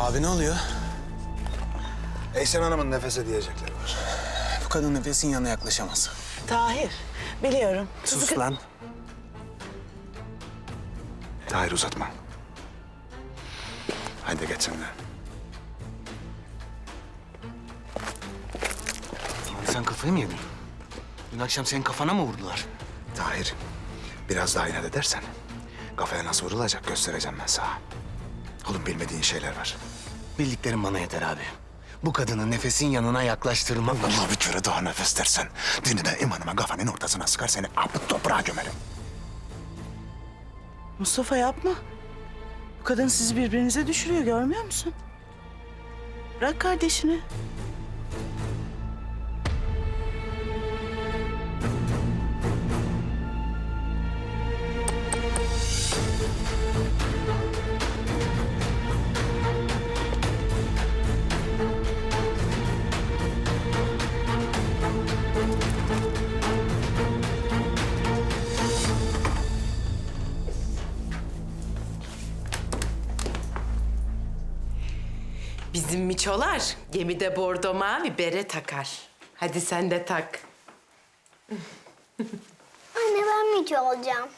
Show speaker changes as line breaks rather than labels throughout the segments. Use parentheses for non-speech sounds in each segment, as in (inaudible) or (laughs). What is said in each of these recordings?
Abi ne oluyor?
Eysen Hanım'ın nefese diyecekleri var.
Bu kadın nefesin yanına yaklaşamaz.
Tahir, biliyorum.
Sus lan.
Tahir uzatma. Haydi geç sen de.
Sen kafayı mı yedin? Dün akşam senin kafana mı vurdular?
Tahir, biraz daha inat edersen kafaya nasıl vurulacak göstereceğim ben sana. Oğlum bilmediğin şeyler var.
Bildiklerim bana yeter abi. Bu kadını nefesin yanına yaklaştırmak...
Allah bir kere daha nefes dersen dinine imanıma kafanın ortasına sıkar seni apıt toprağa gömerim.
Mustafa yapma. Bu kadın sizi birbirinize düşürüyor görmüyor musun? Bırak kardeşini.
Bizim miçolar gemide bordo mavi bere takar. Hadi sen de tak.
Anne ben Mici olacağım.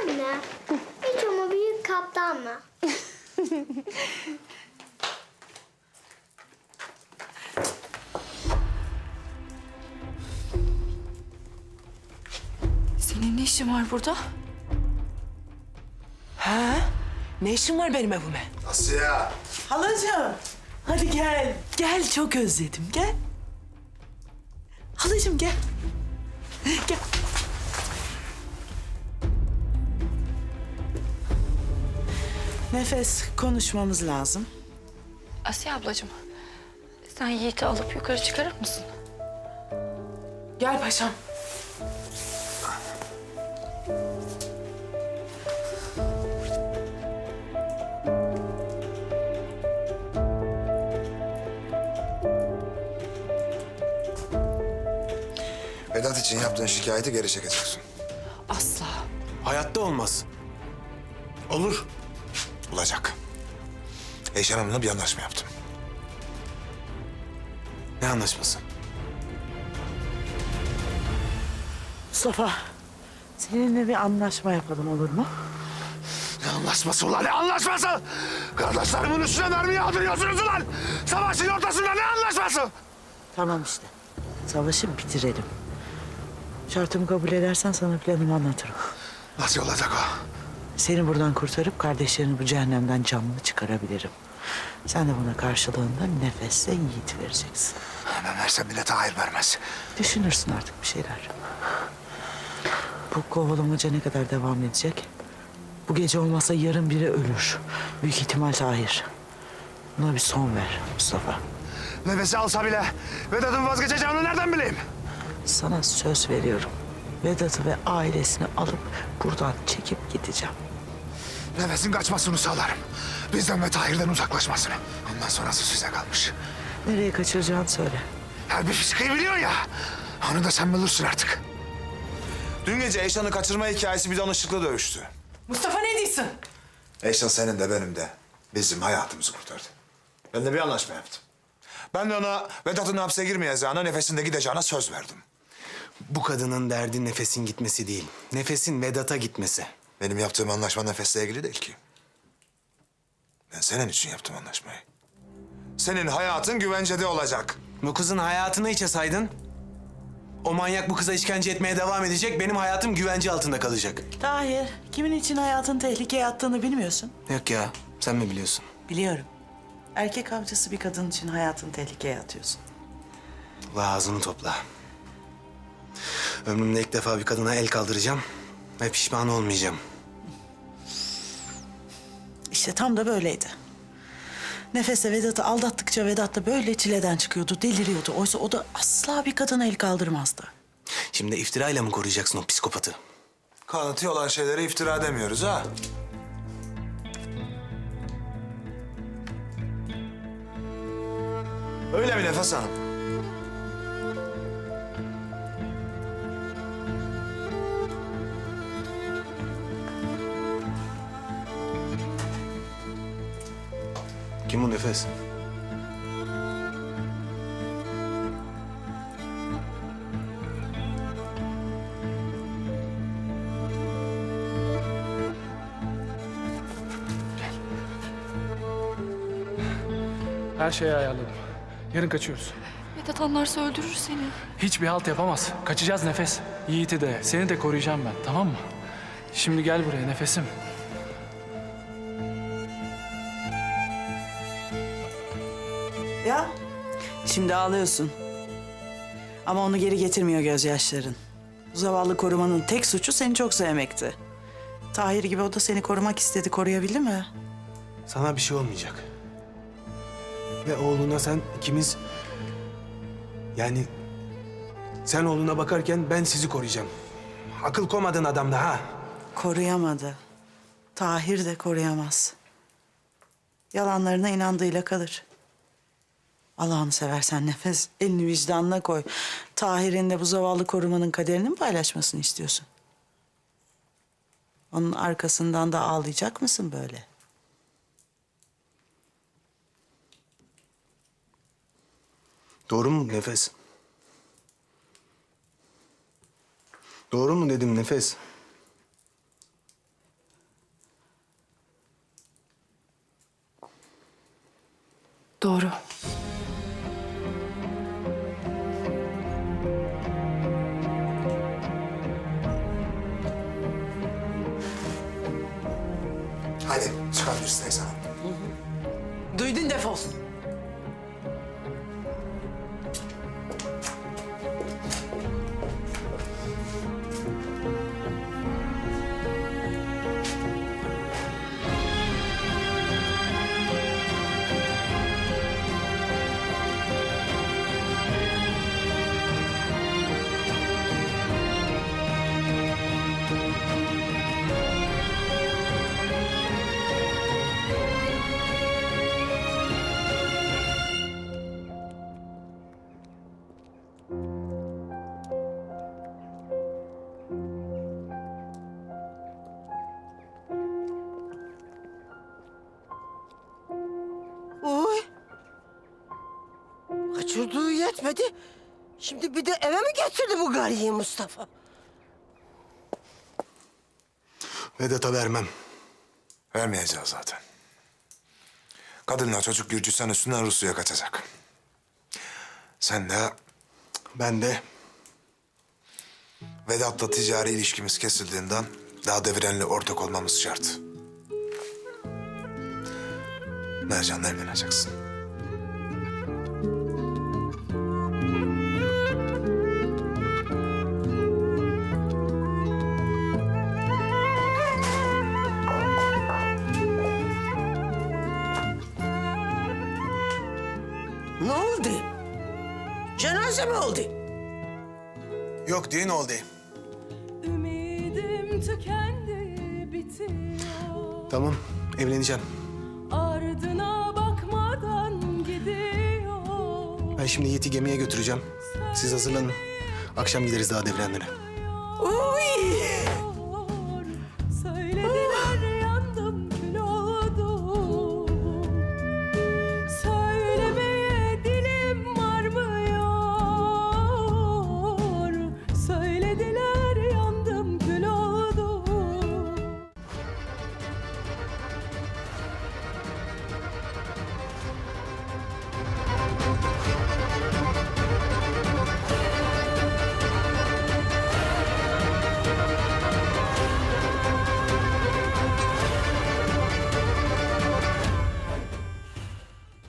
Anne, Mici mu büyük kaptan mı? (laughs)
ne işin var burada?
Ha? Ne işin var benim evime?
Asya.
Halacığım, hadi gel. Gel çok özledim, gel. Halacığım gel. Gel. Nefes, konuşmamız lazım.
Asiye ablacığım. Sen Yiğit'i alıp yukarı çıkarır mısın?
Gel paşam.
Vedat için yaptığın şikayeti geri çekeceksin.
Asla.
Hayatta olmaz.
Olur. Olacak. Eyşan Hanım'la bir anlaşma yaptım.
Ne anlaşması?
Mustafa, seninle bir anlaşma yapalım olur mu?
Ne anlaşması ulan ne anlaşması? Kardeşlerimin üstüne mermi yağdırıyorsunuz ulan! Savaşın ortasında ne anlaşması?
Tamam işte. Savaşı bitirelim. Şartımı kabul edersen sana planımı anlatırım.
Nasıl olacak o?
Seni buradan kurtarıp kardeşlerini bu cehennemden canlı çıkarabilirim. Sen de buna karşılığında nefesle yiğit vereceksin.
Ben versem bile Tahir vermez.
Düşünürsün artık bir şeyler. Bu kovalamaca ne kadar devam edecek? Bu gece olmasa yarın biri ölür. Büyük ihtimal Tahir. Buna bir son ver Mustafa.
Nefesi alsa bile Vedat'ın vazgeçeceğini nereden bileyim?
Sana söz veriyorum. Vedat'ı ve ailesini alıp buradan çekip gideceğim.
Nefesin kaçmasını sağlarım. Bizden ve Tahir'den uzaklaşmasını. Ondan sonrası size kalmış.
Nereye kaçıracağını söyle.
Her bir fıskıyı biliyor ya. Onu da sen bulursun artık.
Dün gece Eyşan'ı kaçırma hikayesi bir danışıkla dövüştü.
Mustafa ne diyorsun?
Eyşan senin de benim de bizim hayatımızı kurtardı. Ben de bir anlaşma yaptım.
Ben de ona Vedat'ın hapse girmeyeceğine, nefesinde gideceğine söz verdim.
Bu kadının derdi nefesin gitmesi değil. Nefesin Vedat'a gitmesi.
Benim yaptığım anlaşma nefesle ilgili değil ki. Ben senin için yaptım anlaşmayı.
Senin hayatın güvencede olacak.
Bu kızın hayatını hiçe saydın. O manyak bu kıza işkence etmeye devam edecek. Benim hayatım güvence altında kalacak.
Tahir, kimin için hayatın tehlikeye attığını bilmiyorsun.
Yok ya, sen mi biliyorsun?
Biliyorum. Erkek avcısı bir kadın için hayatını tehlikeye atıyorsun.
Allah ağzını topla. Ömrümde ilk defa bir kadına el kaldıracağım ve pişman olmayacağım.
İşte tam da böyleydi. Nefes'le Vedat'ı aldattıkça Vedat da böyle çileden çıkıyordu, deliriyordu. Oysa o da asla bir kadına el kaldırmazdı.
Şimdi iftirayla mı koruyacaksın o psikopatı?
Kanıtı olan şeylere iftira demiyoruz ha. Öyle mi Nefes Hanım?
Kim o Nefes?
Her şeyi ayarladım. Yarın kaçıyoruz.
Vedat anlarsa öldürür seni.
Hiçbir halt yapamaz. Kaçacağız nefes. Yiğit'i de, seni de koruyacağım ben, tamam mı? Şimdi gel buraya nefesim.
Şimdi ağlıyorsun. Ama onu geri getirmiyor gözyaşların. Bu zavallı korumanın tek suçu seni çok sevmekti. Tahir gibi o da seni korumak istedi. Koruyabildi mi?
Sana bir şey olmayacak. Ve oğluna sen ikimiz... Yani sen oğluna bakarken ben sizi koruyacağım. Akıl komadın adamda ha.
Koruyamadı. Tahir de koruyamaz. Yalanlarına inandığıyla kalır. Allah'ını seversen nefes, elini vicdanına koy. Tahir'in de bu zavallı korumanın kaderini mi paylaşmasını istiyorsun? Onun arkasından da ağlayacak mısın böyle?
Doğru mu Nefes? Doğru mu dedim Nefes?
Doğru.
Çıkabilirsin Neyse.
Duydun defol.
Kaçırdığı yetmedi. Şimdi bir de eve mi getirdi bu gariyi Mustafa?
Vedat'a vermem.
Vermeyeceğiz zaten. Kadınla çocuk Gürcistan üstünden Rusya'ya kaçacak. Sen de
Ben de
Vedat'la ticari ilişkimiz kesildiğinden daha devirenle ortak olmamız şart. Mercan'la evleneceksin.
Cenaze mi oldu?
Yok düğün oldu.
Ümidim tükendi bitiyor
Tamam evleneceğim.
Ardına bakmadan gidiyor
Ben şimdi Yiğit'i gemiye götüreceğim. Siz hazırlanın. Akşam gideriz daha devrenlere.